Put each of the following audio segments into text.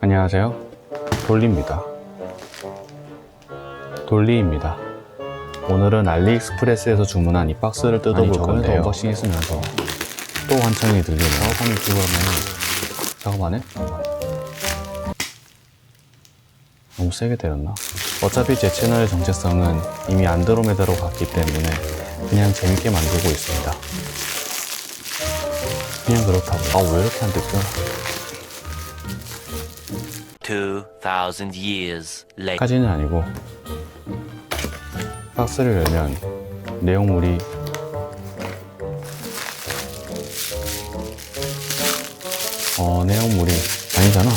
안녕하세요. 돌리입니다. 돌리입니다. 오늘은 알리익스프레스에서 주문한 이 박스를 뜯어볼 아니, 건데요. 언박싱 했으면서 또 환청이 들리네요. 작업하는 그거면 작업 안 해? 너무 세게 때렸나? 어차피 제 채널의 정체성은 이미 안드로메다로 갔기 때문에 그냥 재밌게 만들고 있습니다. 그냥 그렇다고. 아, 왜 이렇게 안 뜯겨? 2,000 years later. 까지는 아니고 박스를 열면 내용물이 어 내용물이 아니잖아.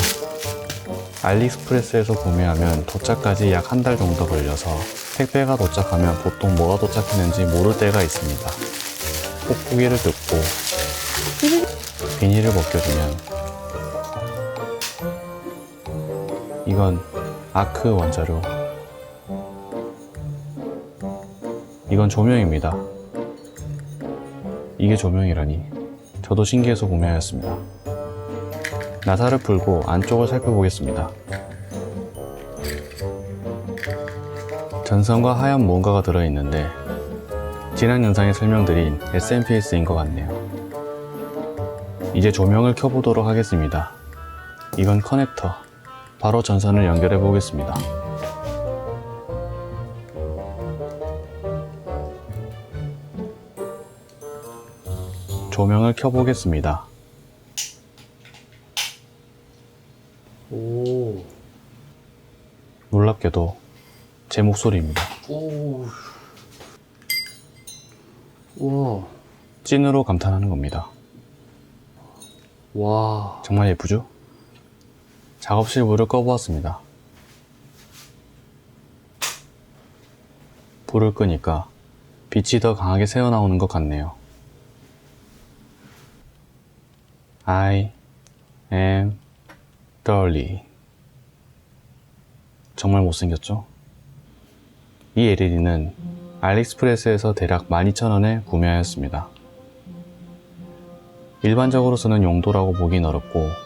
알리익스프레스에서 구매하면 도착까지 약 한 달 정도 걸려서 택배가 도착하면 보통 뭐가 도착했는지 모를 때가 있습니다. 뽁뽁이를 뜯고 비닐을 벗겨주면 이건 아크 원자료. 이건 조명입니다. 이게 조명이라니. 저도 신기해서 구매하였습니다. 나사를 풀고 안쪽을 살펴보겠습니다. 전선과 하얀 무언가가 들어있는데 지난 영상에 설명드린 SMPS인 것 같네요. 이제 조명을 켜보도록 하겠습니다. 이건 커넥터. 바로 전선을 연결해 보겠습니다. 조명을 켜보겠습니다. 오. 놀랍게도 제 목소리입니다. 오. 우와. 찐으로 감탄하는 겁니다. 와. 정말 예쁘죠? 작업실 불을 꺼보았습니다. 불을 끄니까 빛이 더 강하게 새어나오는 것 같네요. I am Dolly. 정말 못생겼죠? 이 LED는 알리익스프레스에서 대략 12,000원에 구매하였습니다. 일반적으로 쓰는 용도라고 보긴 어렵고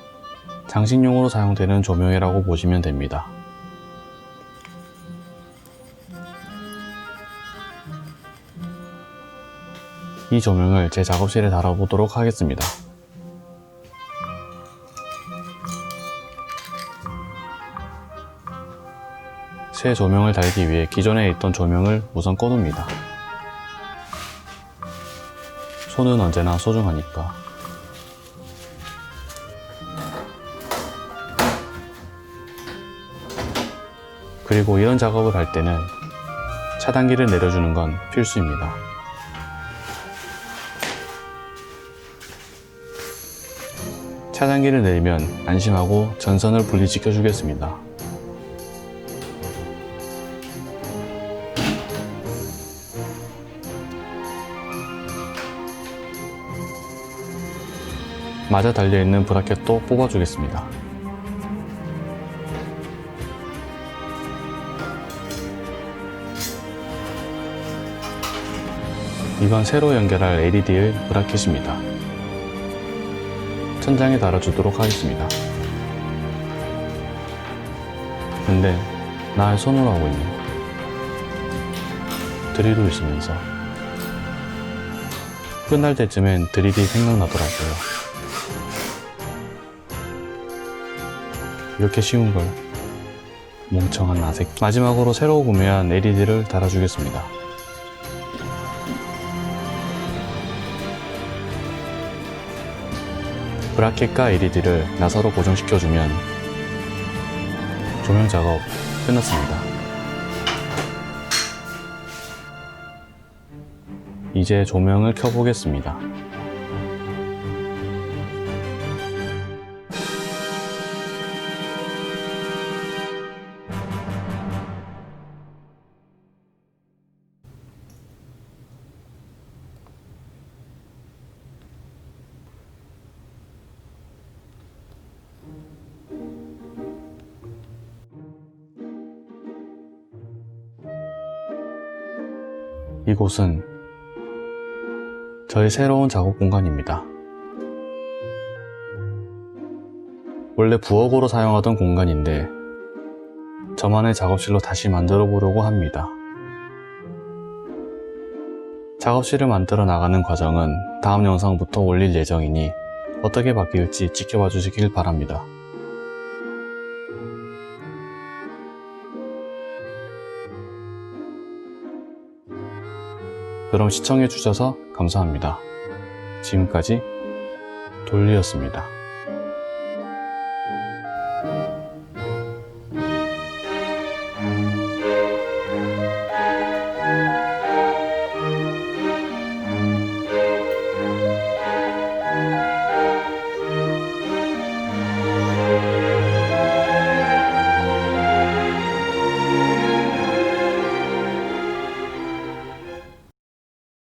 장식용으로 사용되는 조명이라고 보시면 됩니다. 이 조명을 제 작업실에 달아보도록 하겠습니다. 새 조명을 달기 위해 기존에 있던 조명을 우선 꺼둡니다. 손은 언제나 소중하니까. 그리고 이런 작업을 할 때는 차단기를 내려주는 건 필수입니다. 차단기를 내리면 안심하고 전선을 분리시켜 주겠습니다. 맞아 달려있는 브라켓도 뽑아주겠습니다. 이건 새로 연결할 LED의 브라켓입니다. 천장에 달아주도록 하겠습니다. 근데 나의 손으로 하고 있네. 드릴도 있으면서 끝날 때쯤엔 드릴이 생각나더라고요. 이렇게 쉬운 걸 멍청한 나색 마지막으로 새로 구매한 LED를 달아주겠습니다. 브라켓과 LED를 나사로 고정시켜주면 조명 작업 끝났습니다. 이제 조명을 켜보겠습니다. 이곳은 저의 새로운 작업 공간입니다. 원래 부엌으로 사용하던 공간인데 저만의 작업실로 다시 만들어 보려고 합니다. 작업실을 만들어 나가는 과정은 다음 영상부터 올릴 예정이니 어떻게 바뀔지 지켜봐 주시길 바랍니다. 그럼 시청해 주셔서 감사합니다. 지금까지 돌리였습니다.